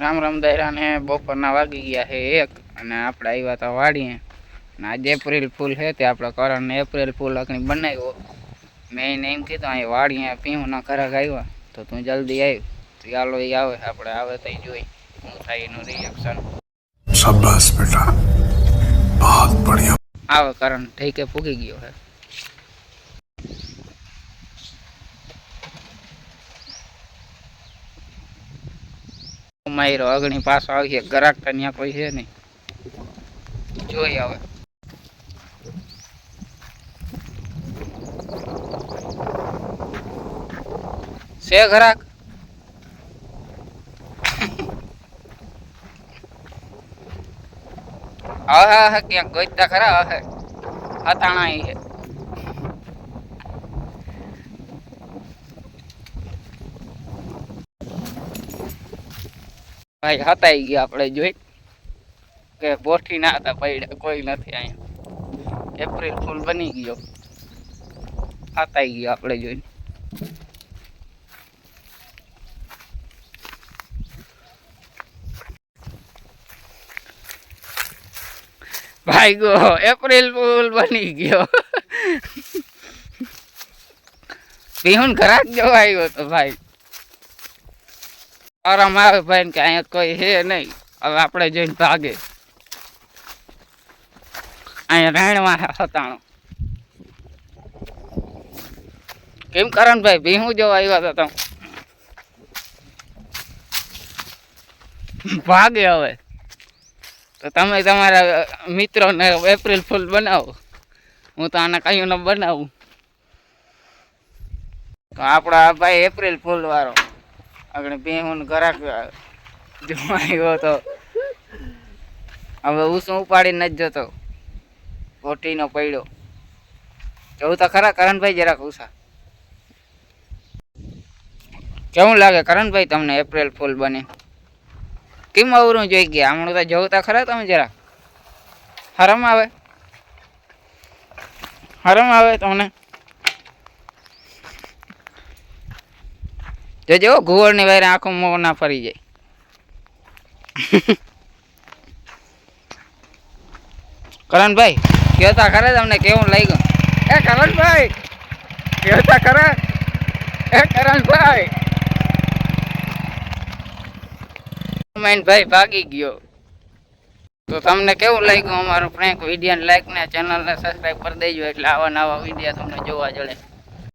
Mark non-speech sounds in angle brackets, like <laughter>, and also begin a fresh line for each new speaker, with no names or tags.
રામ રામ દહેરાને બપોરના વાગી ગયા છે એક અને આપણે આવ્યા હતા વાડીએ. અને આજે એપ્રિલ ફૂલ છે તે આપણે કરણને એપ્રિલ ફૂલ અકણી બનાવ્યો. મેં એને એમ કીધું અહીં વાડીએ પીહુના ઘરાક આવ્યા. તો તું જલ્દી આવી ચાલો એ આવે આપણે આવે તો જોઈ. હું થાય એનું રિએક્શન
શાબાશ બેટા. બહુત બઢિયા
આવે કરણ ઠીકે ફૂગી ગયો હે માયરો અગણી પાછો આવીએ. ગરાક તો ત્યાં કોઈ છે નહીં. જોઈ હવે. છે ઘરાક હા હા હા ક્યાંક ગોઈતા ખરા? હા હતાણા છે. ભાઈ હતાઈ ગયા આપણે જોઈ. કે બોઠી ના હતા પડ્યા, કોઈ નથી અહીંયા. એપ્રિલ ફૂલ બની ગયો. હતાઈ ગયા આપણે જોઈને ભાઈ ગો એપ્રિલ ફૂલ બની ગયો. <laughs> પીહુન ઘરાક જવા આવ્યો તો ભાઈ. આરામ આવે ભાઈ કે અહીંયા કોઈ હે નહીં. હવે આપણે જોઈને ભાગે. અહીંયા રહેણમાં હતાણો. કેમ કરણભાઈ ભીહું જોવા આવ્યા હતા તમે? ભાગે હવે. તો તમે તમારા મિત્રોને એપ્રિલ ફૂલ બનાવો. હું તો આને કયું ન બનાવું. તો આપણો આ ભાઈ એપ્રિલ ફૂલ વાળો આગળ બેહું ઘરાક જોવા આવ્યો તો હવે શું ઉપાડી નથી જતો. કોટીનો પડ્યો. જવું તો ખરા કરણભાઈ જરાક ઉષા કેવું લાગે કરણભાઈ તમને એપ્રિલ ફૂલ બને? કેમ અવરું જોઈ ગયા? હમણાં તો જવું તો ખરા તમે જરાક. હરમ આવે. હરમ આવે તમને. જોજો ઘુવડની વાયરે આંખો મોં ના ફરી જાય. <laughs> કરણભાઈ કહેતા ખરે તમને કેવું લાગ્યું? એ કરણભાઈ કહેતા ખરે? એ કરણભાઈ. ભાઈ ભાગી ગયો. તો તમને કેવું લાગ્યું અમારું ફ્રેન્ક વીડિયો લાઈક ને ચેનલને સબસ્ક્રાઈબ કરી દેજો એટલે આવા નવા વીડિયો તમને જોવા જડે.